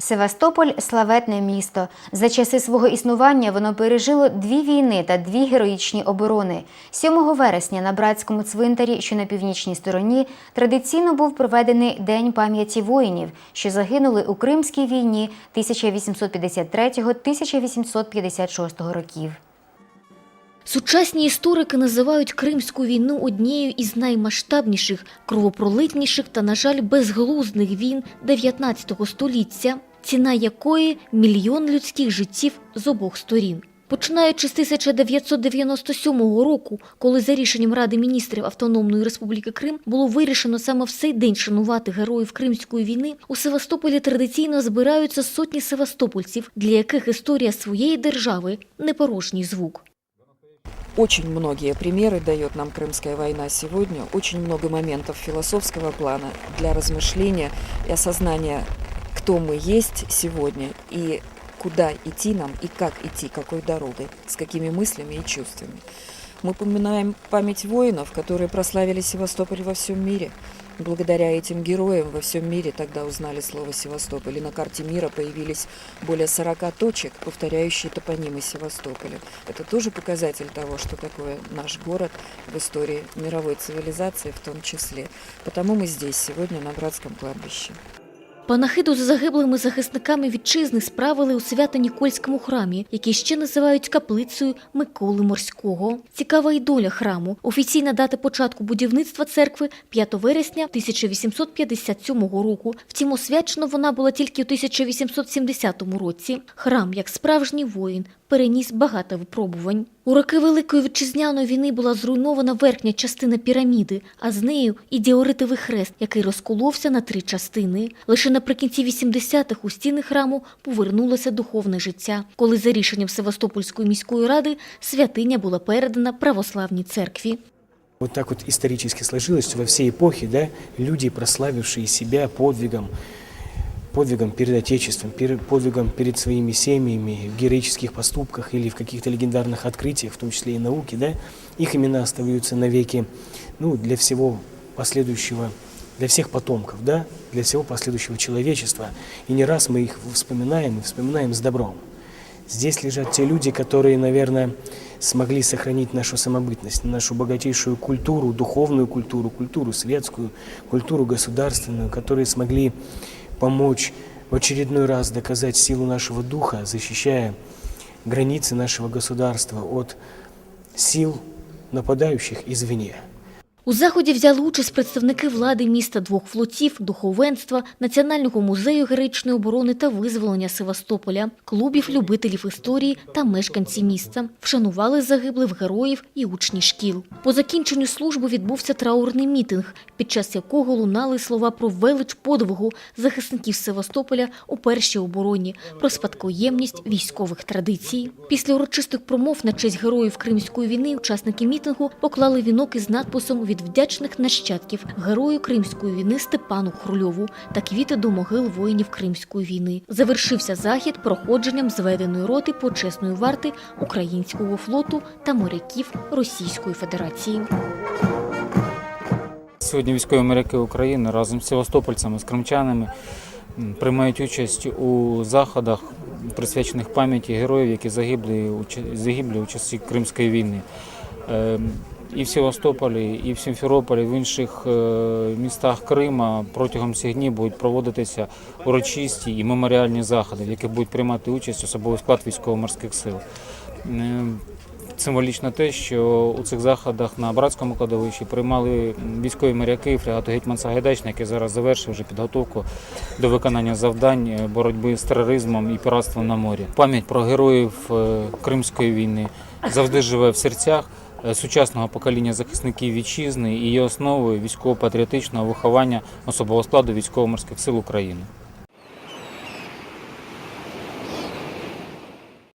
Севастополь славетне місто. За часи свого існування воно пережило дві війни та дві героїчні оборони. 7 вересня на братському цвинтарі, що на північній стороні, традиційно був проведений День пам'яті воїнів, що загинули у Кримській війні 1853-1856 років. Сучасні історики називають Кримську війну однією із наймасштабніших, кровопролитніших та, на жаль, безглуздих війн 19 століття, ціна якої мільйон людських життів з обох сторін. Починаючи з 1997 року, коли за рішенням Ради міністрів Автономної Республіки Крим було вирішено саме в цей день шанувати героїв Кримської війни, у Севастополі традиційно збираються сотні севастопольців, для яких історія своєї держави не порожній звук. Очень многие примеры дает нам Крымская война сегодня, очень много моментов философского плана для размышления и осознания, кто мы есть сегодня и куда идти нам и как идти, какой дорогой, с какими мыслями и чувствами. Мы поминаем память воинов, которые прославили Севастополь во всем мире. Благодаря этим героям во всем мире тогда узнали слово Севастополь. И на карте мира появились более 40 точек, повторяющие топонимы Севастополя. Это тоже показатель того, что такое наш город в истории мировой цивилизации в том числе. Потому мы здесь сегодня на Братском кладбище. Панахиду з загиблими захисниками вітчизни справили у Свято-Нікольському храмі, який ще називають каплицею Миколи Морського. Цікава і доля храму. Офіційна дата початку будівництва церкви 5 вересня 1857 року. Втім, освячена вона була тільки у 1870 році. Храм, як справжній воїн, переніс багато випробувань. У роки Великої вітчизняної війни була зруйнована верхня частина піраміди, а з нею і діоритовий хрест, який розколовся на три частини. Лише наприкінці 80-х у стіни храму повернулося духовне життя, коли за рішенням Севастопольської міської ради святиня була передана православній церкві. Вот так вот исторически сложилось, что во всей эпохе да, люди, прославившие себя подвигом, подвигом перед Отечеством, подвигом перед своими семьями, в героических поступках или в каких-то легендарных открытиях, в том числе и науке, да, их имена остаются навеки ну, для всего последующего, для всех потомков, да, для всего последующего человечества. И не раз мы их вспоминаем и вспоминаем с добром. Здесь лежат те люди, которые, наверное, смогли сохранить нашу самобытность, нашу богатейшую культуру, духовную культуру, культуру светскую, культуру государственную, которые смогли помочь в очередной раз доказать силу нашего духа, защищая границы нашего государства от сил, нападающих извне. У заході взяли участь представники влади міста двох флотів, духовенства, Національного музею героїчної оборони та визволення Севастополя, клубів любителів історії та мешканці міста. Вшанували загиблих героїв і учні шкіл. По закінченню служби відбувся траурний мітинг, під час якого лунали слова про велич подвигу захисників Севастополя у першій обороні, про спадкоємність військових традицій. Після урочистих промов на честь героїв Кримської війни учасники мітингу поклали вінок із надписом від вдячних нащадків герою Кримської війни Степану Хрульову та квіти до могил воїнів Кримської війни. Завершився захід проходженням зведеної роти почесної варти українського флоту та моряків Російської Федерації. Сьогодні військові моряки України разом з севастопольцями, з кримчанами приймають участь у заходах, присвячених пам'яті героїв, які загибли загиблі у часі Кримської війни. І в Севастополі, і в Сімферополі, в інших е, містах Крима протягом цих днів будуть проводитися урочисті і меморіальні заходи, в яких будуть приймати участь особовий склад військово-морських сил. Символічно те, що у цих заходах на братському кладовищі приймали військові моряки фрегату Гетьман Сагайдачний, який зараз завершив вже підготовку до виконання завдань е, боротьби з тероризмом і піратством на морі. Пам'ять про героїв е, Кримської війни завжди живе в серцях сучасного покоління захисників вітчизни і є основою військово-патріотичного виховання особового складу військово-морських сил України.